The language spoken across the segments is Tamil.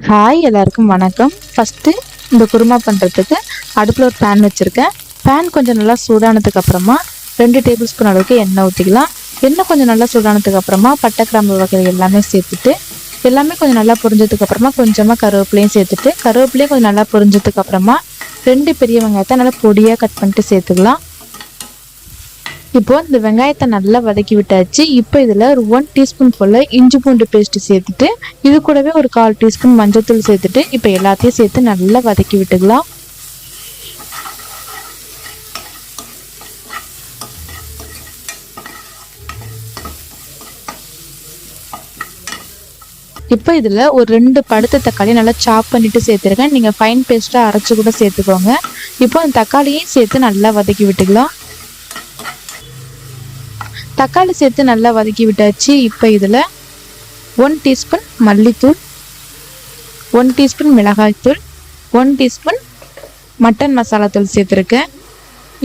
ஹாய் எல்லாருக்கும் வணக்கம். ஃபஸ்ட்டு இந்த குருமா பண்ணுறதுக்கு அடுப்பில் ஒரு பேன் வச்சுருக்கேன். பேன் கொஞ்சம் நல்லா சூடானதுக்கு அப்புறமா ரெண்டு டேபிள் ஸ்பூன் அளவுக்கு எண்ணெய் ஊற்றிக்கலாம் எண்ணெய் கொஞ்சம் நல்லா சூடானதுக்கு அப்புறமா பட்டை கிராம்பு வகைகள் எல்லாமே சேர்த்துட்டு எல்லாமே கொஞ்சம் நல்லா புரிஞ்சதுக்கு அப்புறமா கொஞ்சமாக கருவேப்பிலையும் சேர்த்துட்டு கருவேப்பிலையும் கொஞ்சம் நல்லா புரிஞ்சதுக்கு அப்புறமா ரெண்டு பெரிய வெங்காயத்தை நல்லா பொடியாக கட் பண்ணிட்டு சேர்த்துக்கலாம். இப்போ இந்த வெங்காயத்தை நல்லா வதக்கி விட்டாச்சு. இப்போ இதில் ஒரு ஒன் டீஸ்பூன் போல் இஞ்சி பூண்டு பேஸ்ட் சேர்த்துட்டு இது கூடவே ஒரு கால் டீஸ்பூன் மஞ்சத்தூள் சேர்த்துட்டு இப்போ எல்லாத்தையும் சேர்த்து நல்லா வதக்கி விட்டுக்கலாம். இப்போ இதில் ஒரு ரெண்டு படுத்த தக்காளி நல்லா சாப் பண்ணிட்டு சேர்த்துருக்கேன். நீங்கள் ஃபைன் பேஸ்ட்டாக அரைச்சி கூட சேர்த்துக்கோங்க. இப்போ அந்த தக்காளியும் சேர்த்து நல்லா வதக்கி விட்டுக்கலாம். தக்காளி சேர்த்து நல்லா வதக்கி விட்டாச்சு. இப்போ இதில் ஒன் டீஸ்பூன் மல்லித்தூள் ஒன் டீஸ்பூன் மிளகாய்த்தூள் ஒன் டீஸ்பூன் மட்டன் மசாலா தூள் சேர்த்துருக்கேன்.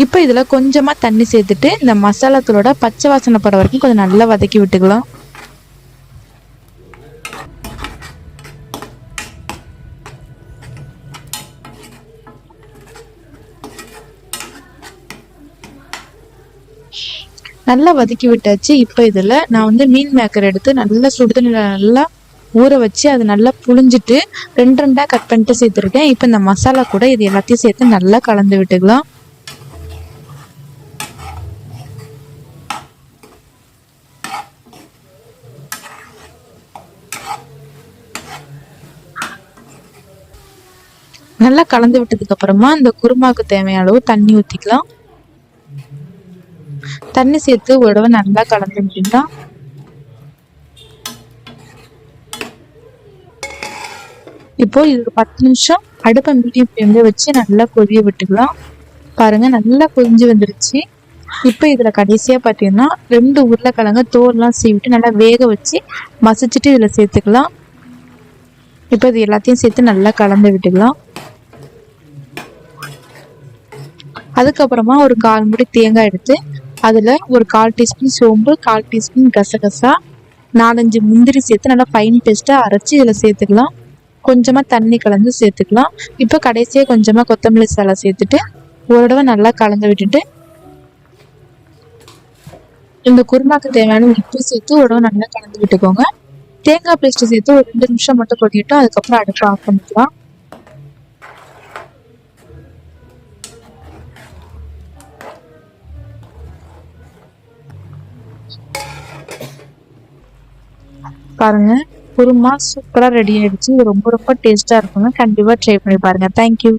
இப்போ இதில் கொஞ்சமாக தண்ணி சேர்த்துட்டு இந்த மசாலா தூளோட பச்சை வாசனை போகிற வரைக்கும் கொஞ்சம் நல்லா வதக்கி விட்டுக்கலாம். நல்லா வதக்கி விட்டாச்சு. இப்போ இதில் நான் வந்து மீன் மேக்கர் எடுத்து நல்லா சுடுதண்ணியில் நல்லா ஊற வச்சு அது நல்லா புழிஞ்சிட்டு ரெண்டு ரெண்டாக கட் பண்ணிட்டு சேர்த்துருக்கேன். இப்போ இந்த மசாலா கூட இது எல்லாத்தையும் சேர்த்து நல்லா கலந்து விட்டுக்கலாம். நல்லா கலந்து விட்டதுக்கு அப்புறமா இந்த குருமாவுக்கு தேவையான அளவு தண்ணி ஊற்றிக்கலாம் தண்ணி சேர்த்து ஒரு தடவை நல்லா கலந்து விட்டுட்டா? இப்போ இது ஒரு பத்து நிமிஷம் அடுப்பை மீடியம் ஃப்ளேம்ல வச்சு நல்லா கொதிய விட்டுக்கலாம். பாருங்க நல்லா கொதிஞ்சு வந்துருச்சு. இப்போ இதில் கடைசியாக பார்த்தீங்கன்னா ரெண்டு உருளைக்கிழங்கு தோல்லாம் சீவிட்டு நல்லா வேக வச்சு மசிச்சுட்டு இதில் சேர்த்துக்கலாம். இப்போ இது எல்லாத்தையும் சேர்த்து நல்லா கலந்து விட்டுக்கலாம். அதுக்கப்புறமா ஒரு கால் முடி தேங்காய் எடுத்து அதில் ஒரு கால் டீஸ்பூன் சோம்பு கால் டீஸ்பூன் கசகசா நாலஞ்சு முந்திரி சேர்த்து நல்லா ஃபைன் பேஸ்ட்டாக அரைச்சி இதில் சேர்த்துக்கலாம். கொஞ்சமாக தண்ணி கலந்து சேர்த்துக்கலாம். இப்போ கடைசியாக கொஞ்சமாக கொத்தமல்லி சாலை சேர்த்துட்டு ஒரு தடவை நல்லா கலந்து விட்டுட்டு இந்த குருமாக்கு தேவையான உப்பு சேர்த்து ஒரு தடவை நல்லா கலந்து விட்டுக்கோங்க. தேங்காய் பேஸ்ட்டு சேர்த்து ஒரு ரெண்டு நிமிஷம் மட்டும் கொட்டிட்டு அதுக்கப்புறம் அடுப்பு ஆஃப் பண்ணிக்கலாம். பாருங்க குருமா சூப்பராக ரெடி ஆயிடுச்சு. இது ரொம்ப ரொம்ப டேஸ்ட்டாக இருக்குங்க கண்டிப்பாக ட்ரை பண்ணி பாருங்க. தேங்க்யூ